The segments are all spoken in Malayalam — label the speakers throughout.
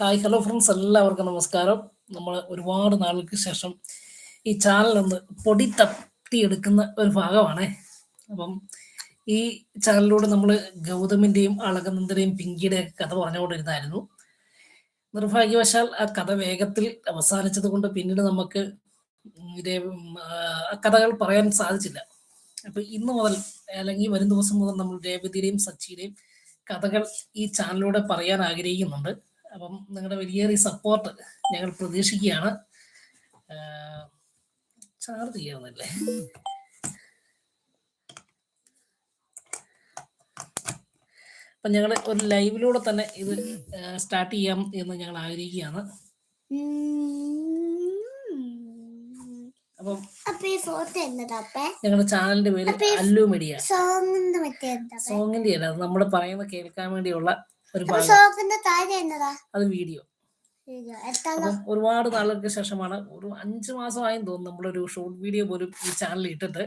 Speaker 1: Hi hello friends. എല്ലാവർക്കും നമസ്കാരം. നമ്മൾ ഒരുപാട് നാളുകൾക്ക് ശേഷം ഈ ചാനൽ ഒന്ന് പൊടി തട്ടിയെടുക്കുന്ന ഒരു ഭാഗമാണേ. അപ്പം ഈ ചാനലിലൂടെ നമ്മൾ ഗൗതമിന്റെയും അളകനന്ദന്റെയും പിങ്കിയുടെ കഥ പറഞ്ഞുകൊണ്ടിരുന്നായിരുന്നു. നിർഭാഗ്യവശാൽ ആ കഥ വേഗത്തിൽ അവസാനിച്ചത് കൊണ്ട് പിന്നീട് നമുക്ക് കഥകൾ പറയാൻ സാധിച്ചില്ല. അപ്പൊ ഇന്ന് മുതൽ അല്ലെങ്കിൽ വരും ദിവസം മുതൽ നമ്മൾ രേവതിയുടെയും സച്ചിയുടെയും കഥകൾ ഈ ചാനലിലൂടെ പറയാൻ ആഗ്രഹിക്കുന്നുണ്ട്. അപ്പം നിങ്ങളുടെ വലിയൊരു സപ്പോർട്ട് ഞങ്ങൾ പ്രതീക്ഷിക്കുകയാണ്. ചാർജ് ചെയ്യാവുന്നല്ലേ അപ്പം ഞങ്ങൾ ഒരു ലൈവിലൂടെ തന്നെ ഇത് സ്റ്റാർട്ട് ചെയ്യാം എന്ന് ഞങ്ങൾ ആഗ്രഹിക്കുകയാണ്. അപ്പം ഞങ്ങളുടെ ചാനലിന്റെ പേര് അല്ലു മീഡിയ
Speaker 2: സോങ്ങിന്റെ
Speaker 1: അല്ല നമ്മൾ പറയുന്ന കേൾക്കാൻ വേണ്ടിയുള്ള ഒരു അത് വീഡിയോ. ഒരുപാട് നാളുകൾക്ക് ശേഷമാണ് ഒരു അഞ്ചു മാസമായും തോന്നുന്നു നമ്മളൊരു ഷോർട്ട് വീഡിയോ പോലും ഈ ചാനലിൽ ഇട്ടിട്ട്.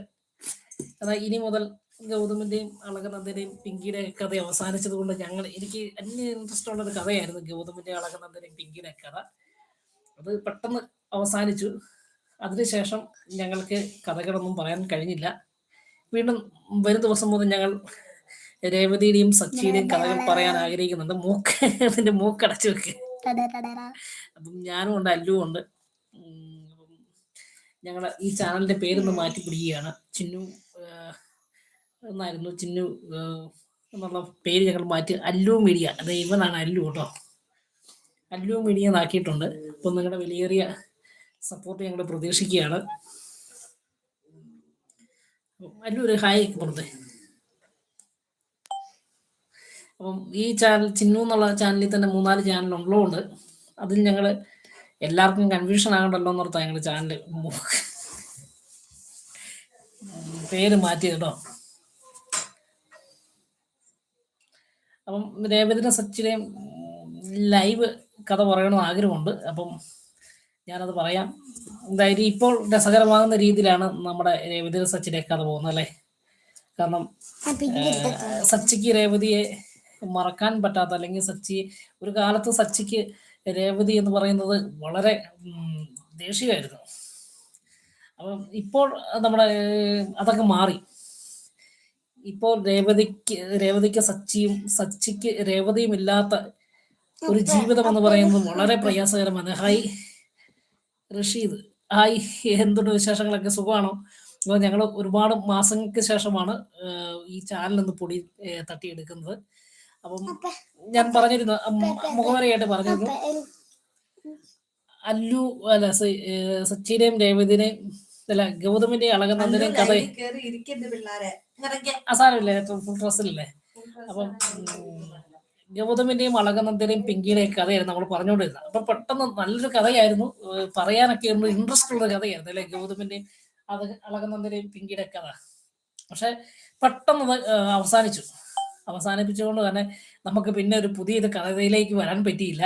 Speaker 1: എന്നാൽ ഇനി മുതൽ ഗൗതമിന്റെയും അളകനന്ദന്റെയും പിങ്കിയുടെ കഥ അവസാനിച്ചത് കൊണ്ട് ഞങ്ങൾ എനിക്ക് അന്യ ഇൻട്രസ്റ്റ് ഉള്ള ഒരു കഥയായിരുന്നു ഗൗതമിന്റെ അളകനന്ദന്റെയും പിങ്കിയുടെ കഥ. അത് പെട്ടെന്ന് അവസാനിച്ചു. അതിനുശേഷം ഞങ്ങൾക്ക് കഥകളൊന്നും പറയാൻ കഴിഞ്ഞില്ല. വീണ്ടും വരും ദിവസം മുതൽ ഞങ്ങൾ രേവതിയുടെയും സച്ചിയുടെയും കഥകൾ പറയാൻ ആഗ്രഹിക്കുന്നുണ്ട്. മൂക്ക് അതിന്റെ മൂക്കടച്ചു വെക്ക്. അപ്പം ഞാനും ഉണ്ട് അല്ലു ഉണ്ട്. ഞങ്ങൾ ഈ ചാനലിന്റെ പേരൊന്ന് മാറ്റി പിടിക്കുകയാണ്. ചിന്നു എന്നായിരുന്നു? ചിന്നു എന്നുള്ള പേര് ഞങ്ങൾ മാറ്റി. അല്ലു മീഡിയ. അത് ഇവനാണ് അല്ലു കേട്ടോ. അല്ലു മീഡിയ എന്നാക്കിയിട്ടുണ്ട്. അപ്പം നിങ്ങളുടെ വിലയേറിയ സപ്പോർട്ട് ഞങ്ങൾ പ്രതീക്ഷിക്കുകയാണ്. അല്ലു ഒരു ഹായ് പുറത്തെ അപ്പം ഈ ചാനൽ ചിന്നു എന്നുള്ള ചാനലിൽ തന്നെ മൂന്നാൽ ചാനൽ ഉള്ളതുകൊണ്ട് അതിൽ ഞങ്ങൾ എല്ലാവർക്കും കൺഫ്യൂഷൻ ആകണ്ടല്ലോ എന്നോർത്താ ഞങ്ങൾ ചാനൽ പേര് മാറ്റി കേട്ടോ അപ്പം രേവതിനെ സച്ചിനെയും ലൈവ് കഥ പറയണമെന്ന് ആഗ്രഹമുണ്ട്. അപ്പം ഞാനത് പറയാം. എന്തായാലും ഇപ്പോൾ രസകരമാകുന്ന രീതിയിലാണ് നമ്മുടെ രേവതിനെ സച്ചിനെ കഥ പോകുന്നത് അല്ലേ? കാരണം സച്ചിക്ക് രേവതിയെ മറക്കാൻ പറ്റാത്ത അല്ലെങ്കിൽ സച്ചി ഒരു കാലത്ത് സച്ചിക്ക് രേവതി എന്ന് പറയുന്നത് വളരെ ദേഷ്യമായിരുന്നു. അപ്പം ഇപ്പോൾ നമ്മുടെ അതൊക്കെ മാറി. ഇപ്പോൾ രേവതിക്ക് രേവതിക്ക് സച്ചിയും സച്ചിക്ക് രേവതിയും ഇല്ലാത്ത ഒരു ജീവിതം എന്ന് പറയുന്നത് വളരെ പ്രയാസകരമാണ്. ഹായ് റഷീദ്. ഹായ് എന്തുണ്ട് വിശേഷങ്ങളൊക്കെ? സുഖമാണോ? അപ്പോൾ ഞങ്ങൾ ഒരുപാട് മാസങ്ങൾക്ക് ശേഷമാണ് ഈ ചാനൽ ഒന്ന് പൊടി തട്ടിയെടുക്കുന്നത്. അപ്പം ഞാൻ പറഞ്ഞിരുന്നു മുഖമറിയായിട്ട് പറഞ്ഞിരുന്നു. അല്ലു അല്ല സച്ചിനെയും രേവതിനെയും അല്ല ഗൗതമിന്റെയും അളകനന്ദനെയും കഥ. അസാരമില്ലേ ഫുൾ ഡ്രസ്സിലല്ലേ? അപ്പം ഗൗതമിന്റെയും അളകനന്ദനെയും പിങ്കിയുടെയും കഥയായിരുന്നു നമ്മൾ പറഞ്ഞുകൊണ്ടിരുന്നത്. അപ്പൊ പെട്ടെന്ന് നല്ലൊരു കഥയായിരുന്നു. പറയാനൊക്കെ ഇൻട്രസ്റ്റ് ഉള്ള കഥയായിരുന്നു അല്ലെ? ഗൗതമിന്റെയും അത് അളകനന്ദന്റെയും പിങ്കിയുടെ കഥ. പക്ഷെ പെട്ടെന്ന് അവസാനിച്ചു. അവസാനിപ്പിച്ചുകൊണ്ട് തന്നെ നമുക്ക് പിന്നെ ഒരു പുതിയൊരു കഥയിലേക്ക് വരാൻ പറ്റിയില്ല.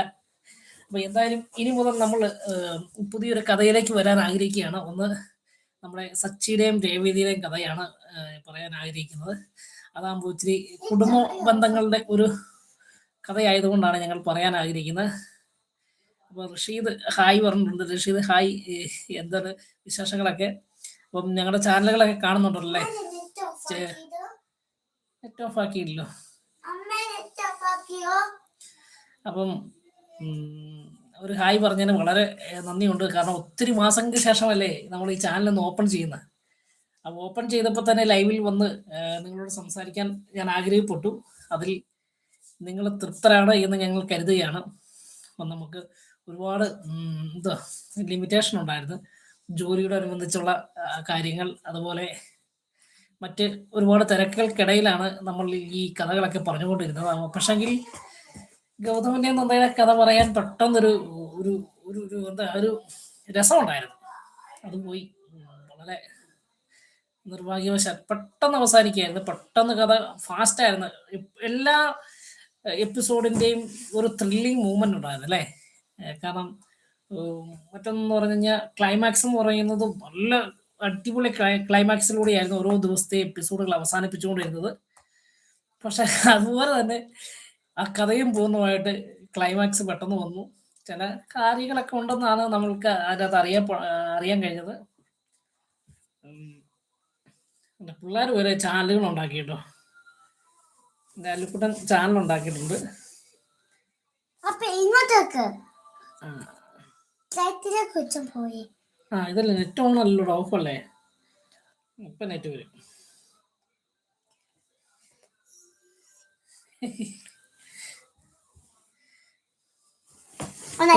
Speaker 1: അപ്പൊ എന്തായാലും ഇനി മുതൽ നമ്മൾ പുതിയൊരു കഥയിലേക്ക് വരാൻ ആഗ്രഹിക്കുകയാണ്. ഒന്ന് നമ്മുടെ സച്ചിയുടെയും രേവതിയുടെയും കഥയാണ് പറയാൻ ആഗ്രഹിക്കുന്നത്. അതാകുമ്പോൾ ഇച്ചിരി കുടുംബ ബന്ധങ്ങളുടെ ഒരു കഥയായതുകൊണ്ടാണ് ഞങ്ങൾ പറയാൻ ആഗ്രഹിക്കുന്നത്. അപ്പൊ റഷീദ് ഹായ് പറഞ്ഞിട്ടുണ്ട്. റഷീദ് ഹായ് എന്താണ് വിശേഷങ്ങളൊക്കെ? അപ്പം ഞങ്ങളുടെ ചാനലുകളൊക്കെ കാണുന്നുണ്ടല്ലോ
Speaker 2: നെറ്റ് ഓഫ് ആക്കിയില്ലോ
Speaker 1: അപ്പം ഒരു ഹായ് പറഞ്ഞതിന് വളരെ നന്ദിയുണ്ട്. കാരണം ഒത്തിരി മാസങ്ങൾക്ക് ശേഷമല്ലേ നമ്മൾ ഈ ചാനൽ ഒന്ന് ഓപ്പൺ ചെയ്യുന്നത് അപ്പോൾ ഓപ്പൺ ചെയ്തപ്പോൾ തന്നെ ലൈവിൽ വന്ന് നിങ്ങളോട് സംസാരിക്കാൻ ഞാൻ ആഗ്രഹപ്പെട്ടു. അതിൽ നിങ്ങൾ തൃപ്തരാണ് എന്ന് ഞങ്ങൾ കരുതുകയാണ്. അപ്പം നമുക്ക് ഒരുപാട് എന്താ ലിമിറ്റേഷൻ ഉണ്ടായിരുന്നു. ജോലിയോടനുബന്ധിച്ചുള്ള കാര്യങ്ങൾ. അതുപോലെ മറ്റ് ഒരുപാട് തിരക്കുകൾക്കിടയിലാണ് നമ്മൾ ഈ കഥകളൊക്കെ പറഞ്ഞുകൊണ്ടിരുന്നത്. പക്ഷെങ്കിൽ ഗൗതമന്യ നന്ദയുടെ കഥ പറയാൻ പെട്ടെന്നൊരു ഒരു ഒരു ഒരു എന്താ ഒരു രസമുണ്ടായിരുന്നു. അത് പോയി. വളരെ നിർഭാഗ്യവശാൽ പെട്ടെന്ന് അവസാനിക്കുകയായിരുന്നു. പെട്ടെന്ന് കഥ ഫാസ്റ്റ് ആയിരുന്നു. എല്ലാ എപ്പിസോഡിന്റെയും ഒരു ത്രില്ലിങ് മൂവ്മെന്റ് ഉണ്ടായിരുന്നു അല്ലേ? കാരണം മറ്റൊന്നു പറഞ്ഞു കഴിഞ്ഞാൽ ക്ലൈമാക്സ് എന്ന് പറയുന്നത് നല്ല അടിപൊളി ക്ലൈമാക്സിലൂടെയായിരുന്നു ഓരോ ദിവസത്തെ എപ്പിസോഡുകൾ അവസാനിപ്പിച്ചുകൊണ്ടിരുന്നത്. പക്ഷെ അതുപോലെ തന്നെ ആ കഥയും പൂർണമായിട്ട് ക്ലൈമാക്സ് പെട്ടെന്ന് വന്നു. ചില കാര്യങ്ങളൊക്കെ ഉണ്ടെന്നാണ് നമ്മൾക്ക് അതിനകത്ത് അറിയാൻ അറിയാൻ കഴിഞ്ഞത്. പിള്ളേർ വരെ ചാനലുകൾ ഉണ്ടാക്കി കേട്ടോ അല്ലുക്കുട്ടൻ ചാനൽ ഉണ്ടാക്കിയിട്ടുണ്ട്.
Speaker 2: അപ്പൊ ഇങ്ങോട്ടേക്ക്. പോയി.
Speaker 1: ആ ഇതല്ല നെറ്റ് ഓൺ അല്ലല്ലോ ഓഫ് അല്ലേ? ഇപ്പം നെറ്റ് വരും.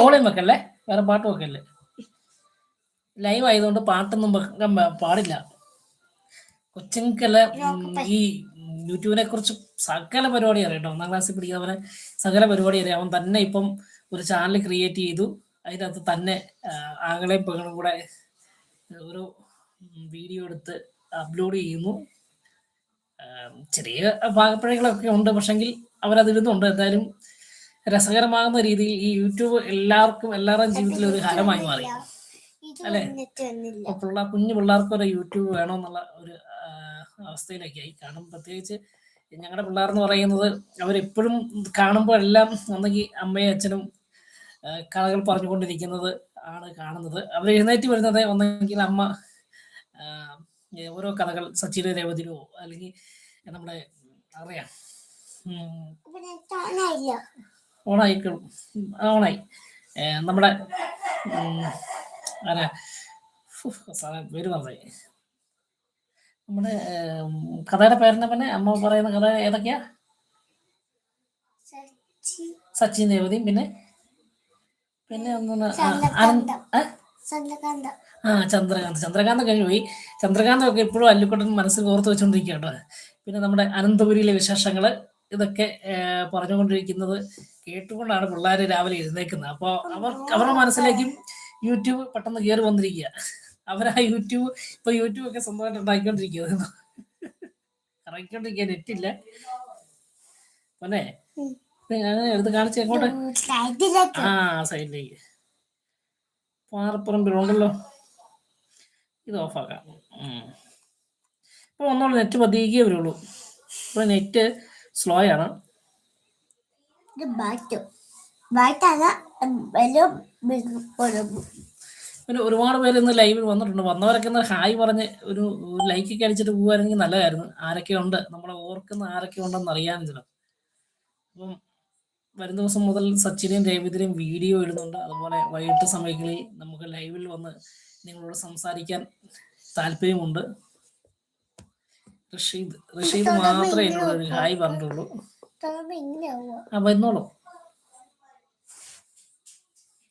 Speaker 1: കോളിയും വെക്കല്ലേ? വേറെ പാട്ട് വെക്കല്ലേ? ലൈവ് ആയതുകൊണ്ട് പാട്ടൊന്നും വെക്കാൻ പാടില്ല. കൊച്ചുങ്ങൾക്കെല്ലാം ഈ യൂട്യൂബിനെ കുറിച്ച് സകല പരിപാടി അറിയാം കേട്ടോ. ഒന്നാം ക്ലാസ്സിൽ പഠിക്കുന്നവനെ സകല പരിപാടി അറിയാം. അവൻ തന്നെ ഇപ്പം ഒരു ചാനൽ ക്രിയേറ്റ് ചെയ്തു. അതിനകത്ത് തന്നെ ആങ്ങളെയും പെങ്ങളും കൂടെ ഒരു വീഡിയോ എടുത്ത് അപ്ലോഡ് ചെയ്യുന്നു. ചെറിയ പാകപ്പഴകളൊക്കെ ഉണ്ട് പക്ഷെങ്കിൽ അവരതിരുന്നുണ്ട് എന്തായാലും രസകരമാകുന്ന രീതിയിൽ ഈ യൂട്യൂബ് എല്ലാവർക്കും എല്ലാവരുടെയും ജീവിതത്തിൽ ഒരു ഹരമായി മാറി. അല്ലെ? പിള്ളേർ കുഞ്ഞു പിള്ളേർക്ക് ഒരു യൂട്യൂബ് വേണമെന്നുള്ള ഒരു അവസ്ഥയിലേക്കായി അവസ്ഥയിലൊക്കെ ആയി. കാരണം പ്രത്യേകിച്ച് ഞങ്ങളുടെ പിള്ളേർ എന്ന് പറയുന്നത് അവരെപ്പോഴും കാണുമ്പോൾ എല്ലാം ഒന്നെങ്കിൽ അമ്മയും അച്ഛനും കഥകൾ പറഞ്ഞുകൊണ്ടിരിക്കുന്നത് ആണ് കാണുന്നത്. അവർ എഴുന്നേറ്റ് വരുന്നത് ഒന്നെങ്കിൽ അമ്മ ഓരോ കഥകൾ സച്ചിന് രേവതിയിലോ അല്ലെങ്കിൽ നമ്മുടെ അറിയാം.
Speaker 2: ഓണായി
Speaker 1: ഓണായിക്കളും. ഓണായി. നമ്മുടെ ആരാ? സാറേ പേര് നമ്മുടെ കഥയുടെ പേരെന്നെ പിന്നെ അമ്മ പറയുന്ന കഥ ഏതൊക്കെയാ?
Speaker 2: സച്ചി.
Speaker 1: സച്ചിൻ ദേവതയും പിന്നെ പിന്നെ ഒന്നും ആ ചന്ദ്രകാന്ത്. ചന്ദ്രകാന്ത്. കഴിഞ്ഞു പോയി. ചന്ദ്രകാന്തമൊക്കെ ഇപ്പോഴും അല്ലുക്കുട്ടൻ മനസ്സിൽ ഓർത്ത് വെച്ചുകൊണ്ടിരിക്കുക കേട്ടോ പിന്നെ നമ്മുടെ അനന്തപുരിയിലെ വിശേഷങ്ങൾ ഇതൊക്കെ പറഞ്ഞുകൊണ്ടിരിക്കുന്നത് കേട്ടുകൊണ്ടാണ് പിള്ളേർ രാവിലെ എഴുന്നേക്കുന്നത്. അപ്പോൾ അവർ അവരുടെ മനസ്സിലേക്കും യൂട്യൂബ് പെട്ടെന്ന് കയറി വന്നിരിക്കുക. അവരാ യൂട്യൂബ് ഇപ്പൊ യൂട്യൂബ് ഒക്കെ സ്വന്തമായിട്ട് ഉണ്ടാക്കിക്കൊണ്ടിരിക്കുന്നത്. ഇറങ്ങിക്കൊണ്ടിരിക്കുക നെറ്റില്ല. പിന്നെ? എടുത്ത് കാണിച്ച് എങ്ങോട്ട് ആ സൈഡിലേക്ക്. പാറപ്പുറമ്പിലുണ്ടല്ലോ ഇത് ഓഫാക്കാം. ഇപ്പോൾ ഒന്നുള്ള നെറ്റ് പതിയെ വരുള്ളൂ. ഇപ്പോൾ നെറ്റ് സ്ലോ ആണ് പിന്നെ ഒരുപാട് പേര് ഇന്ന് ലൈവിൽ വന്നിട്ടുണ്ട്. വന്നവരൊക്കെ ഒന്ന് ഹായ് പറഞ്ഞ് ഒരു ലൈക്ക് ഒക്കെ അടിച്ചിട്ട് പോകുവാണെങ്കിൽ നല്ലതായിരുന്നു. ആരൊക്കെ ഉണ്ട്? നമ്മളെ ഓർക്കുന്ന ആരൊക്കെ ഉണ്ടെന്ന് അറിയാൻ അറിയാനില്ല അപ്പം വരും ദിവസം മുതൽ സച്ചിനെയും രേവതിരെയും വീഡിയോ ഇടുന്നുണ്ട്. അതുപോലെ വൈകിട്ട് സമയങ്ങളിൽ നമുക്ക് ലൈവിൽ വന്ന് നിങ്ങളോട് സംസാരിക്കാൻ താല്പര്യമുണ്ട്. റഷീദ് റഷീദ് മാത്രമേ എന്നോട് ഒരു ഹായ് പറഞ്ഞിട്ടുള്ളൂ.
Speaker 2: അപ്പൊ എന്നോളൂ ആവുക
Speaker 1: ആ വരുന്നോളൂ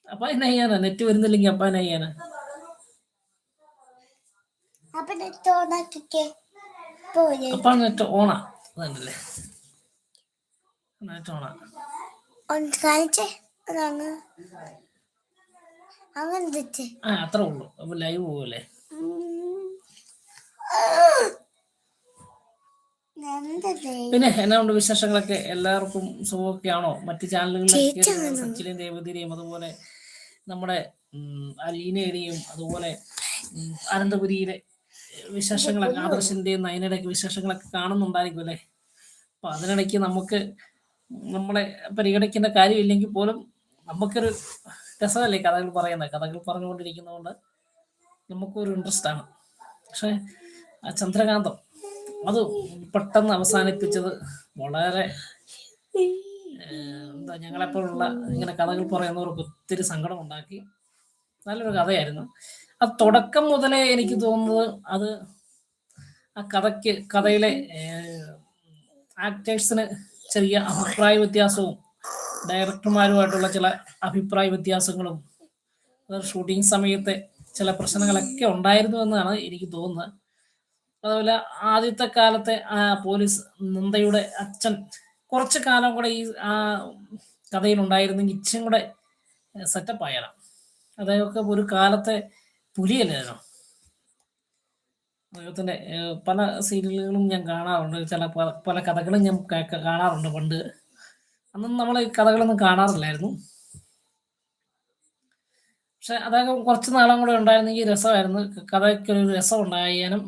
Speaker 1: അപ്പൊ എന്നാ ചെയ്യാനാ? നെറ്റ് വരുന്നില്ലെങ്കിൽ അപ്പ എന്നാ ചെയ്യാനാ?
Speaker 2: അപ്പൊ നെറ്റ് ഓണാക്കിക്കേ പോലെ
Speaker 1: അപ്പൊ നെറ്റ് ഓണാ. അതല്ലേ. നെറ്റ് ഓണാ.
Speaker 2: ഒന്ന് കാണിച്ചേ അതാണ് അങ്ങനെ
Speaker 1: ആ അത്ര ഉള്ളൂ. അപ്പൊ ലൈവ് പോവല്ലേ പിന്നെ എന്നാ ഉണ്ട് വിശേഷങ്ങളൊക്കെ? എല്ലാവർക്കും സുഖമൊക്കെയാണോ ആണോ?
Speaker 2: മറ്റു
Speaker 1: ചാനലുകളിലും സച്ചിനെയും ദേവതിരെയും അതുപോലെ നമ്മുടെ ഉം, അലീനയുടെയും അതുപോലെ അനന്തപുരിയിലെ വിശേഷങ്ങളൊക്കെ ആദർശിന്റെയും നയനയുടെയൊക്കെ വിശേഷങ്ങളൊക്കെ കാണുന്നുണ്ടായിരിക്കും അല്ലേ? അപ്പൊ അതിനിടയ്ക്ക് നമുക്ക് നമ്മളെ പരിഗണിക്കേണ്ട കാര്യമില്ലെങ്കിൽ പോലും നമുക്കൊരു രസമല്ലേ കഥകൾ പറയുന്നത്? കഥകൾ പറഞ്ഞുകൊണ്ടിരിക്കുന്നതുകൊണ്ട് നമുക്കൊരു ഇൻട്രസ്റ്റ് ആണ്. പക്ഷെ ആ ചന്ദ്രകാന്തം അത് പെട്ടെന്ന് അവസാനിപ്പിച്ചത് വളരെ എന്താ ഞങ്ങളെപ്പോലുള്ള ഇങ്ങനെ കഥകൾ പറയുന്നവർക്ക് ഒത്തിരി സങ്കടം ഉണ്ടാക്കി നല്ലൊരു കഥയായിരുന്നു. ആ തുടക്കം മുതലേ എനിക്ക് തോന്നുന്നത് അത് ആ കഥയ്ക്ക് കഥയിലെ ആക്ടേഴ്സിന് ചെറിയ അഭിപ്രായ വ്യത്യാസവും ഡയറക്ടർമാരുമായിട്ടുള്ള ചില അഭിപ്രായ വ്യത്യാസങ്ങളും ഷൂട്ടിംഗ് സമയത്തെ ചില പ്രശ്നങ്ങളൊക്കെ ഉണ്ടായിരുന്നു എന്നാണ് എനിക്ക് തോന്നുന്നത്. അതുപോലെ ആദ്യത്തെ കാലത്തെ പോലീസ് നന്ദയുടെ അച്ഛൻ കുറച്ച് കാലം കൂടെ ഈ ആ കഥയിൽ ഉണ്ടായിരുന്നെങ്കിൽ ഇച്ചും കൂടെ സെറ്റപ്പ് ആയാലാണ് അദ്ദേഹമൊക്കെ ഒരു കാലത്തെ പുലിയല്ലായിരുന്നു ഏഹ്, പല സീരിയലുകളും ഞാൻ കാണാറുണ്ട്. ചില പല കഥകളും ഞാൻ കാണാറുണ്ട് പണ്ട്. അന്നും നമ്മൾ ഈ കഥകളൊന്നും കാണാറില്ലായിരുന്നു. പക്ഷെ അതൊക്കെ കുറച്ച് നാളും കൂടെ ഉണ്ടായിരുന്നെങ്കിൽ രസമായിരുന്നു. കഥയ്ക്ക് ഒരു രസം ഉണ്ടായാലും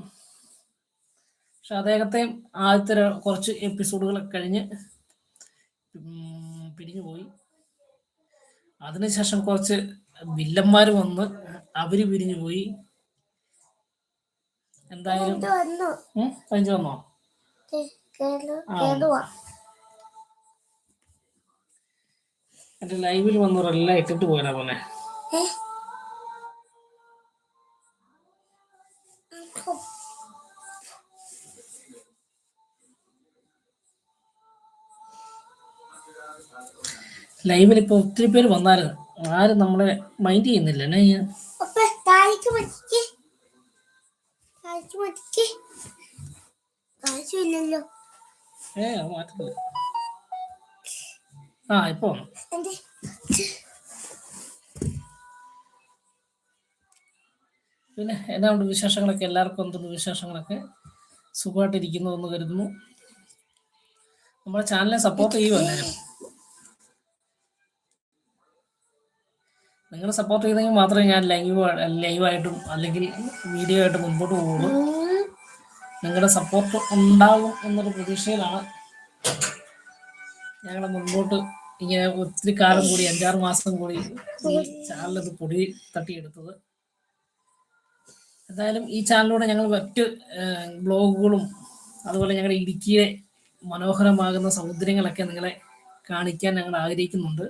Speaker 1: പക്ഷെ അദ്ദേഹത്തെയും ആദ്യത്തെ കുറച്ച് എപ്പിസോഡുകളൊക്കെ കഴിഞ്ഞ് പിരിഞ്ഞു പോയി. അതിനുശേഷം കുറച്ച് വില്ലന്മാർ വന്ന് അവർ പിരിഞ്ഞു പോയി. എന്തായാലും പതിനഞ്ച് വന്നോ? എന്റെ ലൈവിൽ വന്നവരെല്ലാം ഇട്ടിട്ട് പോയടാ പോലെ ലൈവിൽ ഇപ്പൊ ഒത്തിരി പേര് വന്നാലും ആരും നമ്മളെ മൈൻഡ് ചെയ്യുന്നില്ല ഏ മാറ്റില്ല ആ ഇപ്പൊ പിന്നെ എന്നാ ഉണ്ട് വിശേഷങ്ങളൊക്കെ? എല്ലാവർക്കും എന്തുണ്ട് വിശേഷങ്ങളൊക്കെ? സുഖമായിട്ടിരിക്കുന്നു എന്ന് കരുതുന്നു. നമ്മുടെ ചാനലിനെ സപ്പോർട്ട് ചെയ്യുമോ നിങ്ങൾ സപ്പോർട്ട് ചെയ്തെങ്കിൽ മാത്രമേ ഞാൻ ലൈവ് ലൈവായിട്ടും അല്ലെങ്കിൽ വീഡിയോ ആയിട്ട് മുൻപോട്ട് പോകുള്ളൂ. നിങ്ങളുടെ സപ്പോർട്ട് ഉണ്ടാവും എന്നൊരു പ്രതീക്ഷയിലാണ് ഞങ്ങൾ മുൻപോട്ട് ഇങ്ങനെ ഒത്തിരി കാലം കൂടി അഞ്ചാറ് മാസം കൂടി ഈ ചാനലത് പൊടി തട്ടിയെടുത്തത്. എന്തായാലും ഈ ചാനലിലൂടെ ഞങ്ങൾ മറ്റ് ബ്ലോഗുകളും അതുപോലെ ഞങ്ങളുടെ ഇടുക്കിയെ മനോഹരമാകുന്ന സൗന്ദര്യങ്ങളൊക്കെ നിങ്ങളെ കാണിക്കാൻ ഞങ്ങൾ ആഗ്രഹിക്കുന്നുണ്ട്.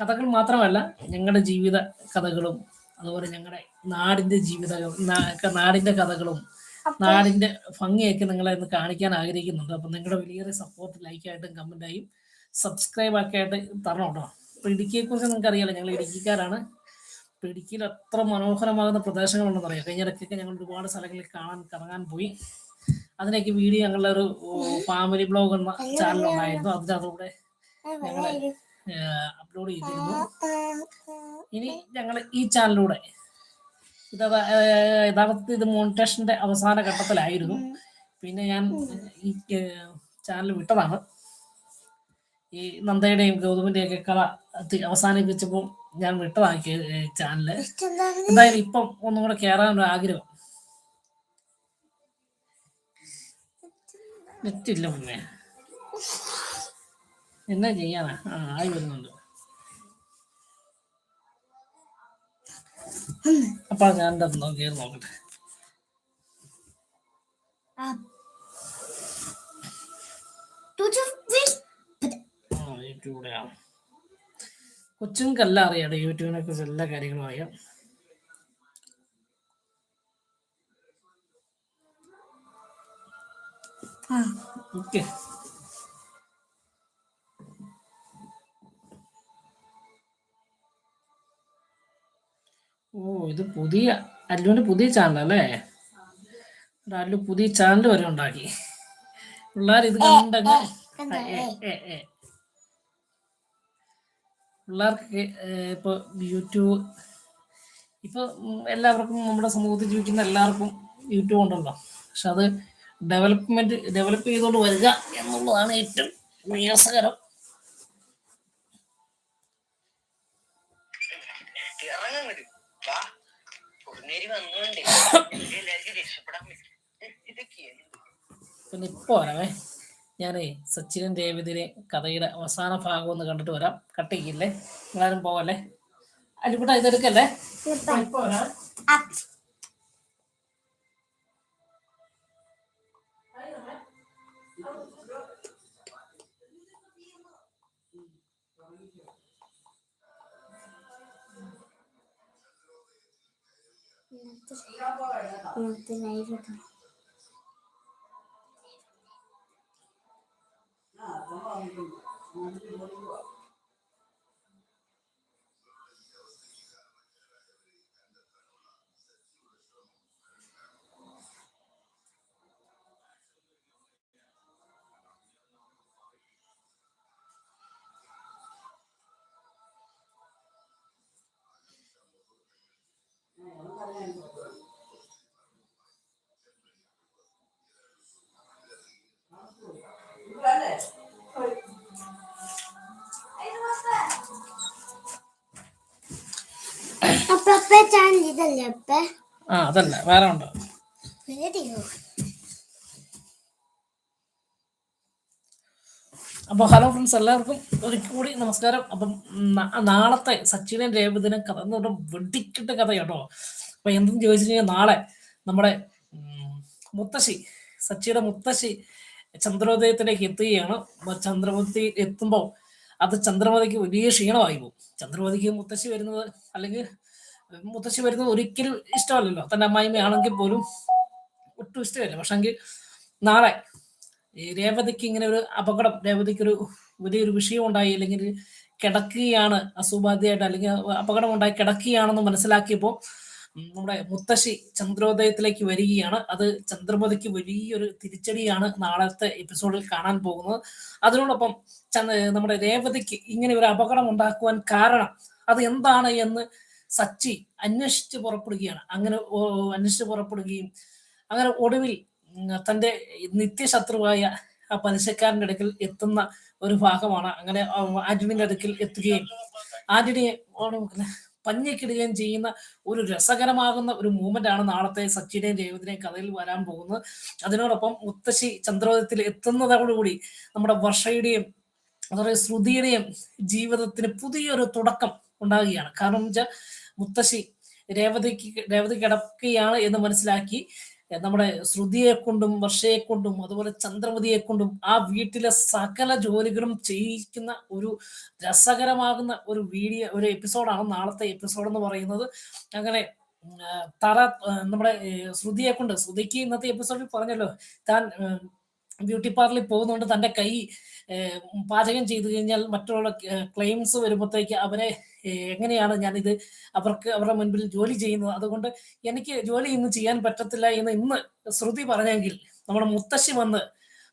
Speaker 1: കഥകൾ മാത്രമല്ല ഞങ്ങളുടെ ജീവിത കഥകളും അതുപോലെ ഞങ്ങളുടെ നാടിന്റെ ജീവിത നാടിന്റെ കഥകളും നാടിന്റെ ഭംഗിയൊക്കെ നിങ്ങളെ ഒന്ന് കാണിക്കാൻ ആഗ്രഹിക്കുന്നുണ്ട്. അപ്പൊ നിങ്ങളുടെ വലിയൊരു സപ്പോർട്ട് ലൈക്കായിട്ടും കമന്റായും സബ്സ്ക്രൈബ് ഒക്കെ ആയിട്ട് തരണം കേട്ടോ. അപ്പൊ ഇടുക്കിയെ കുറിച്ച് നിങ്ങൾക്ക് അറിയാലോ ഞങ്ങൾ ഇടുക്കിക്കാരാണ്. അപ്പൊ ഇടുക്കിയിൽ എത്ര മനോഹരമാകുന്ന പ്രദേശങ്ങളുണ്ടെന്ന് അറിയാം. കഴിഞ്ഞ ഇടയ്ക്കൊക്കെ ഞങ്ങൾ ഒരുപാട് സ്ഥലങ്ങളിൽ കാണാൻ കറങ്ങാൻ പോയി. അതിനൊക്കെ വീഡിയോ ഞങ്ങളുടെ ഒരു ഫാമിലി ബ്ലോഗ് എന്ന ചാനൽ ഉണ്ടായിരുന്നു. അതിനകത്തൂടെ ഞങ്ങൾ അപ്ലോഡ് ചെയ്തിരുന്നു. ഇനി ഞങ്ങൾ ഈ ചാനലിലൂടെ ഇത് യഥാർത്ഥത്തിൽ ഇത് മോണിറ്റേഷന്റെ അവസാന ഘട്ടത്തിലായിരുന്നു. പിന്നെ ഞാൻ ഈ ചാനൽ വിട്ടതാണ്. ഈ നന്ദയുടെയും ഗൗതമിന്റെയും ഒക്കെ കഥ അവസാനിപ്പിച്ചപ്പോൾ ഞാൻ വിട്ടതാക്കി
Speaker 2: ചാനൽ.
Speaker 1: എന്തായാലും ഇപ്പം ഒന്നും കൂടെ കയറാനൊരു ആഗ്രഹം. നെറ്റില്ല മുന്നേ എന്നാ ചെയ്യാനാ? ആ ആയി വരുന്നുണ്ട്. അപ്പൊ ഞാൻ തന്നോ കയറി നോക്കട്ടെ. യൂട്യൂബിലെയാണ് കൊച്ചുങ്ങൾക്കെല്ലാം അറിയാം യൂട്യൂബിനെ കുറിച്ച് എല്ലാ കാര്യങ്ങളും അറിയാം. ഓക്കെ. ഓ ഇത് പുതിയ അല്ലുവിന്റെ പുതിയ ചാനൽ അല്ലേ? അല്ലു പുതിയ ചാനൽ വരെ ഉണ്ടാക്കി. പിള്ളേർ ഇത് കണ്ടങ്ങ്. പിള്ളേർക്ക് ഇപ്പൊ യൂട്യൂബ് ഇപ്പൊ എല്ലാവർക്കും നമ്മുടെ സമൂഹത്തിൽ ജീവിക്കുന്ന എല്ലാവർക്കും യൂട്യൂബ് ഉണ്ടല്ലോ. പക്ഷെ അത് ഡെവലപ്മെന്റ് ഡെവലപ്പ് ചെയ്തുകൊണ്ട് വരിക എന്നുള്ളതാണ് ഏറ്റവും പ്രയാസകരം
Speaker 3: പൊന്നേരി വന്നുകൊണ്ടേ എല്ലാവർക്കും രക്ഷപ്പെടാൻ പറ്റും. ഇതൊക്കെയാണ്
Speaker 1: പിന്നെ ഇപ്പോൾ വരാമേ ഞാൻ സച്ചിനും രേവതിനെ കഥയുടെ അവസാന ഭാഗം ഒന്ന് കണ്ടിട്ട് വരാം. കട്ട് ചെയ്യില്ലേ? നിങ്ങളാരും പോവല്ലേ? അല്ലിക്കുട്ട ഇതെടുക്കല്ലേ ഇപ്പൊ വരാം.
Speaker 2: ഇന്നത്തെ ലൈവ് ഇടാം അപ്പൊ അപ്പ ചാനൽ
Speaker 1: ആ അതല്ല വേറെ ഉണ്ടോ? അപ്പോൾ ഹലോ ഫ്രണ്ട്സ് എല്ലാവർക്കും ഒരിക്കൽ കൂടി നമസ്കാരം. അപ്പം നാളത്തെ സച്ചിനെ രേവതിനെ കഥ എന്ന് പറഞ്ഞാൽ വെടിക്കിട്ട കഥ കേട്ടോ അപ്പൊ എന്തെന്ന് ചോദിച്ചു കഴിഞ്ഞാൽ നാളെ നമ്മുടെ മുത്തശ്ശി സച്ചിയുടെ മുത്തശ്ശി ചന്ദ്രോദയത്തിലേക്ക് എത്തുകയാണ്. ചന്ദ്രമതി എത്തുമ്പോൾ അത് ചന്ദ്രമതിക്ക് വലിയ ക്ഷീണമായി പോകും. ചന്ദ്രമതിക്ക് മുത്തശ്ശി വരുന്നത് അല്ലെങ്കിൽ മുത്തശ്ശി വരുന്നത് ഒരിക്കലും ഇഷ്ടമല്ലല്ലോ. തന്റെ അമ്മായിമ്മയാണെങ്കിൽ പോലും ഒട്ടും ഇഷ്ടമല്ല. പക്ഷെങ്കിൽ നാളെ ഈ രേവതിക്ക് ഇങ്ങനെ ഒരു അപകടം രേവതിക്ക് ഒരു വലിയൊരു വിഷയം ഉണ്ടായി അല്ലെങ്കിൽ കിടക്കുകയാണ് അസുബാധിയായിട്ട് അല്ലെങ്കിൽ അപകടം ഉണ്ടായി കിടക്കുകയാണെന്ന് മനസ്സിലാക്കിയപ്പോൾ നമ്മുടെ മുത്തശ്ശി ചന്ദ്രോദയത്തിലേക്ക് വരികയാണ്. അത് ചന്ദ്രമതിക്ക് വലിയൊരു തിരിച്ചടിയാണ് നാളത്തെ എപ്പിസോഡിൽ കാണാൻ പോകുന്നത്. അതിനോടൊപ്പം നമ്മുടെ രേവതിക്ക് ഇങ്ങനെ ഒരു അപകടം ഉണ്ടാക്കുവാൻ കാരണം അത് എന്താണ് എന്ന് സച്ചി അന്വേഷിച്ച് പുറപ്പെടുകയാണ്. അങ്ങനെ അന്വേഷിച്ച് പുറപ്പെടുകയും അങ്ങനെ ഒടുവിൽ തന്റെ നിത്യശത്രുവായ ആ പലിശക്കാരന്റെ അടുക്കൽ എത്തുന്ന ഒരു ഭാഗമാണ്. അങ്ങനെ ആന്റണിയുടെ അടുക്കൽ എത്തുകയും ആന്റണിയെ പഞ്ഞിക്കിടുകയും ചെയ്യുന്ന ഒരു രസകരമാകുന്ന ഒരു മൂമെന്റ് ആണ് നാളത്തെ സച്ചിനെയും രേവതിനെയും കഥയിൽ വരാൻ പോകുന്നത്. അതിനോടൊപ്പം മുത്തശ്ശി ചന്ദ്രോദയത്തിൽ എത്തുന്നതോടുകൂടി നമ്മുടെ വർഷയുടെയും അതുപോലെ ശ്രുതിയുടെയും ജീവിതത്തിന് പുതിയൊരു തുടക്കം ഉണ്ടാകുകയാണ്. കാരണം വെച്ചാൽ മുത്തശ്ശി രേവതിക്ക് രേവതി കിടക്കുകയാണ് എന്ന് മനസ്സിലാക്കി. നമ്മുടെ ശ്രുതിയെ കൊണ്ടും വർഷയെ കൊണ്ടും അതുപോലെ ചന്ദ്രമതിയെ കൊണ്ടും ആ വീട്ടിലെ സകല ജോലികളും ചെയ്യിക്കുന്ന ഒരു രസകരമാകുന്ന ഒരു വീഡിയോ ഒരു എപ്പിസോഡാണ് നാളത്തെ എപ്പിസോഡ് എന്ന് പറയുന്നത്. അങ്ങനെ തറ നമ്മുടെ ശ്രുതിയെ കൊണ്ട് ശ്രുതിക്ക് ഇന്നത്തെ എപ്പിസോഡിൽ പറഞ്ഞല്ലോ താൻ ബ്യൂട്ടി പാർലറിൽ പോകുന്നതുകൊണ്ട് തന്റെ കൈ പാചകം ചെയ്തു കഴിഞ്ഞാൽ മറ്റുള്ള ക്ലെയിംസ് വരുമ്പോഴത്തേക്ക് അവരെ എങ്ങനെയാണ് ഞാനിത് അവർക്ക് അവരുടെ മുൻപിൽ ജോലി ചെയ്യുന്നത്? അതുകൊണ്ട് എനിക്ക് ജോലി ഇന്ന് ചെയ്യാൻ പറ്റത്തില്ല എന്ന് ഇന്ന് ശ്രുതി പറഞ്ഞെങ്കിൽ നമ്മുടെ മുത്തശ്ശി വന്ന്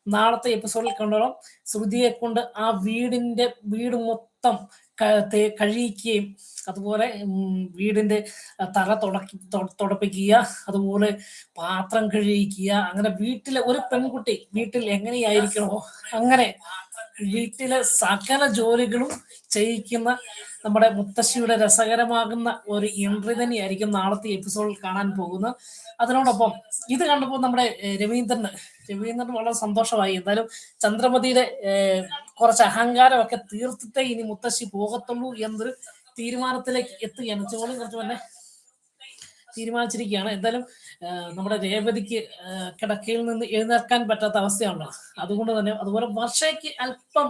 Speaker 1: നാളത്തെ എപ്പിസോഡിൽ കണ്ടോളാം. ശ്രുതിയെ കൊണ്ട് ആ വീടിന്റെ വീട് മൊത്തം കഴിയിക്കുകയും അതുപോലെ വീടിന്റെ തറ തുടക്കി തുടപ്പിക്കുക അതുപോലെ പാത്രം കഴിയിക്കുക അങ്ങനെ വീട്ടിലെ ഒരു പെൺകുട്ടി വീട്ടിൽ എങ്ങനെയായിരിക്കണോ അങ്ങനെ വീട്ടിലെ സകല ജോലികളും ചെയ്യിക്കുന്ന നമ്മുടെ മുത്തശ്ശിയുടെ രസകരമാകുന്ന ഒരു എൻട്രി തന്നെയായിരിക്കും നാളത്തെ എപ്പിസോഡിൽ കാണാൻ പോകുന്നത്. അതിനോടൊപ്പം ഇത് കണ്ടപ്പോൾ നമ്മുടെ രവീന്ദ്രന് രവീന്ദ്രന് വളരെ സന്തോഷമായി. എന്തായാലും ചന്ദ്രമതിയുടെ കുറച്ച് അഹങ്കാരമൊക്കെ തീർത്തിട്ടേ ഇനി മുത്തശ്ശി പോകത്തുള്ളൂ എന്നൊരു തീരുമാനത്തിലേക്ക് എത്തുകയാണ്. ചോളും കുറച്ച് തന്നെ തീരുമാനിച്ചിരിക്കുകയാണ്. എന്തായാലും നമ്മുടെ രേവതിക്ക് കിടക്കയിൽ നിന്ന് എഴുന്നേൽക്കാൻ പറ്റാത്ത അവസ്ഥയാണല്ലോ. അതുകൊണ്ട് തന്നെ അതുപോലെ വർഷയ്ക്ക് അല്പം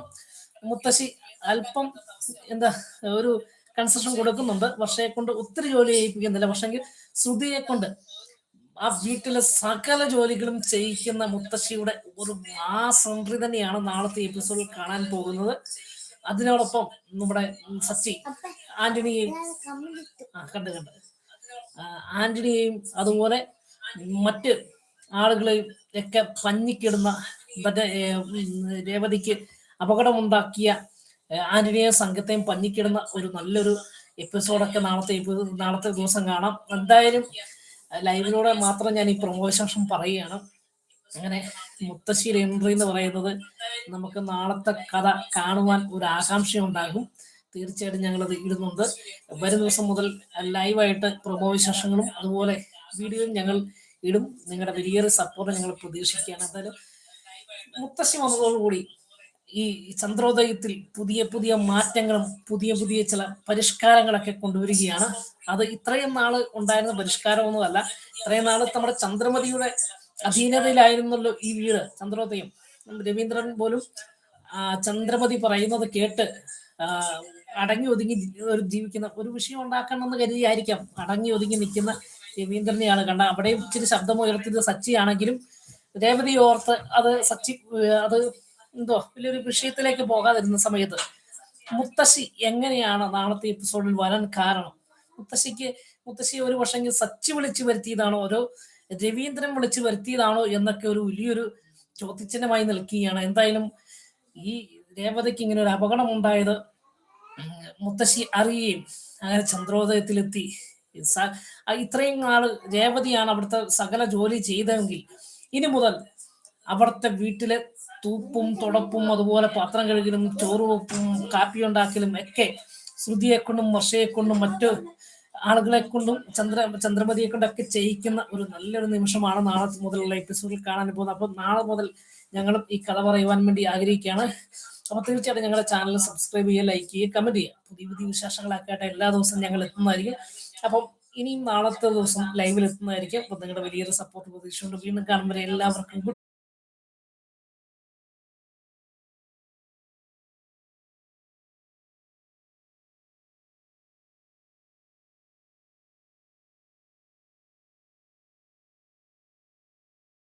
Speaker 1: മുത്തശ്ശി അല്പം എന്താ ഒരു കൺസെഷൻ കൊടുക്കുന്നുണ്ട്. വർഷയെ കൊണ്ട് ഒത്തിരി ജോലി ചെയ്യിപ്പിക്കുന്നില്ല. പക്ഷെങ്കിൽ ശ്രുതിയെ കൊണ്ട് ആ വീട്ടിലെ സകല ജോലികളും ചെയ്യിക്കുന്ന മുത്തശ്ശിയുടെ ഒരു എൻട്രി തന്നെയാണ് നാളത്തെ എപ്പിസോഡിൽ കാണാൻ പോകുന്നത്. അതിനോടൊപ്പം നമ്മുടെ സച്ചി ആന്റണിയെയും ആ കണ്ട് കണ്ട്. ആ, ആന്റണിയെയും അതുപോലെ മറ്റ് ആളുകളെയും ഒക്കെ പഞ്ഞിക്കിടുന്ന രേവതിക്ക് അപകടമുണ്ടാക്കിയ ആന്റണിയെയും സംഘത്തെയും പഞ്ഞിക്കിടുന്ന ഒരു നല്ലൊരു എപ്പിസോഡൊക്കെ നാളത്തെ നാളത്തെ ദിവസം കാണാം. എന്തായാലും ലൈവിലൂടെ മാത്രം ഞാൻ ഈ പ്രൊമോഷൻ പറയുകയാണ്. അങ്ങനെ മുത്തശ്ശിയുടെ എൻട്രി എന്ന് പറയുന്നത് നമുക്ക് നാളത്തെ കഥ കാണുവാൻ ഒരു ആകാംക്ഷ ഉണ്ടാകും തീർച്ചയായിട്ടും ഞങ്ങളത് ഇടുന്നുണ്ട്. വരും ദിവസം മുതൽ ലൈവായിട്ട് പ്രൊമോ വിശേഷങ്ങളും അതുപോലെ വീഡിയോയും ഞങ്ങൾ ഇടും. നിങ്ങളുടെ വലിയൊരു സപ്പോർട്ട് ഞങ്ങൾ പ്രതീക്ഷിക്കുകയാണ്. എന്തായാലും മുത്തശ്ശി വന്നതോടുകൂടി ഈ ചന്ദ്രോദയത്തിൽ പുതിയ പുതിയ മാറ്റങ്ങളും പുതിയ പുതിയ ചില പരിഷ്കാരങ്ങളൊക്കെ കൊണ്ടുവരികയാണ്. അത് ഇത്രയും നാൾ ഉണ്ടായിരുന്ന പരിഷ്കാരമൊന്നുമല്ല. ഇത്രയും നാൾ നമ്മുടെ ചന്ദ്രമതിയുടെ അധീനതയിലായിരുന്നല്ലോ ഈ വീട് ചന്ദ്രോദയം. രവീന്ദ്രൻ പോലും ചന്ദ്രമതി പറയുന്നത് കേട്ട് അടങ്ങി ഒതുങ്ങി ഒരു ജീവിക്കുന്ന ഒരു വിഷയം ഉണ്ടാക്കണമെന്ന് കരുതിയായിരിക്കാം. അടങ്ങി ഒതുങ്ങി നിൽക്കുന്ന രവീന്ദ്രനെയാണ് കണ്ട. അവിടെയും ഇച്ചിരി ശബ്ദം ഉയർത്തിയത് സച്ചിയാണെങ്കിലും രേവതി ഓർത്ത് അത് സച്ചി അത് എന്തോ വലിയൊരു വിഷയത്തിലേക്ക് പോകാതിരുന്ന സമയത്ത് മുത്തശ്ശി എങ്ങനെയാണ് നാളത്തെ എപ്പിസോഡിൽ വരാൻ കാരണം? മുത്തശ്ശിക്ക് മുത്തശ്ശി ഒരു വർഷം സച്ചി വിളിച്ചു വരുത്തിയതാണോ? ഓരോ രവീന്ദ്രൻ വിളിച്ചു വരുത്തിയതാണോ? എന്നൊക്കെ ഒരു വലിയൊരു ചോദ്യചിഹ്നമായി നിൽക്കുകയാണ്. എന്തായാലും ഈ രേവതയ്ക്ക് ഇങ്ങനെ ഒരു അപകടം ഉണ്ടായത് മുത്തശ്ശി അറിയുകയും അങ്ങനെ ചന്ദ്രോദയത്തിലെത്തി. ഇത്രയും നാൾ രേവതിയാണ് അവിടുത്തെ സകല ജോലി ചെയ്തതെങ്കിൽ ഇനി മുതൽ അവിടുത്തെ വീട്ടിലെ തൂപ്പും തുടപ്പും അതുപോലെ പാത്രം കഴുകലും ചോറ് വെപ്പും കാപ്പി ഉണ്ടാക്കലും ഒക്കെ ശ്രുതിയെ കൊണ്ടും വർഷയെ കൊണ്ടും മറ്റു ആളുകളെ കൊണ്ടും ചന്ദ്ര ചന്ദ്രമതിയെ കൊണ്ടൊക്കെ ചെയ്യിക്കുന്ന ഒരു നല്ലൊരു നിമിഷമാണ് നാളെ മുതലുള്ള എപ്പിസോഡിൽ കാണാൻ പോകുന്നത്. അപ്പൊ നാളെ മുതൽ ഞങ്ങളും ഈ കഥ പറയുവാൻ വേണ്ടി ആഗ്രഹിക്കുകയാണ്. അപ്പോൾ തീർച്ചയായിട്ടും ഞങ്ങളുടെ ചാനൽ സബ്സ്ക്രൈബ് ചെയ്യുക ലൈക്ക് ചെയ്യുക കമന്റ് ചെയ്യുക. പുതിയ പുതിയ വിശേഷങ്ങളൊക്കെ എല്ലാ ദിവസവും ഞങ്ങൾ എത്തുന്നതായിരിക്കും. അപ്പം ഇനിയും നാളത്തെ ദിവസം ലൈവിൽ എത്തുന്നതായിരിക്കും. അപ്പം നിങ്ങളുടെ വലിയൊരു സപ്പോർട്ട് പ്രതീക്ഷിച്ചുകൊണ്ട് വീണ്ടും കാണുമ്പോൾ എല്ലാവർക്കും